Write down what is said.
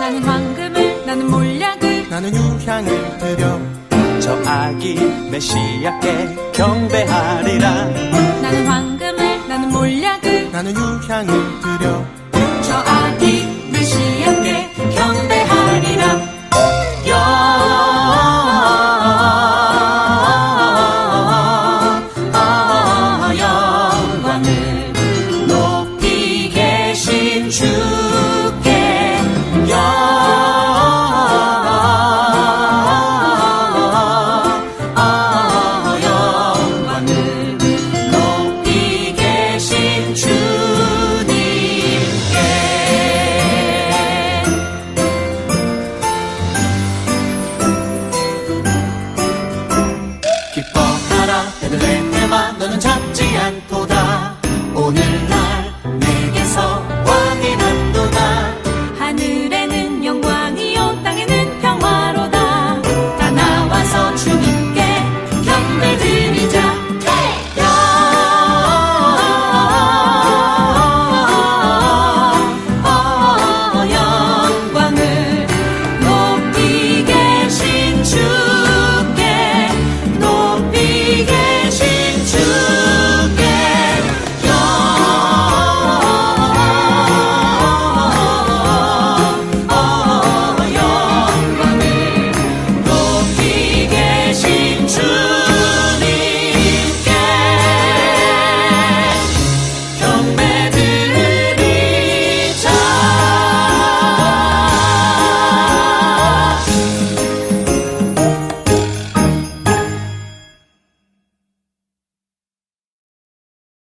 나는 황금을 나는 몰약을 나는 유향을 드려 저 아기 메시아께 경배하리라. 나는 황금을 나는 몰약을 나는 유향을 드려 저 아기 你。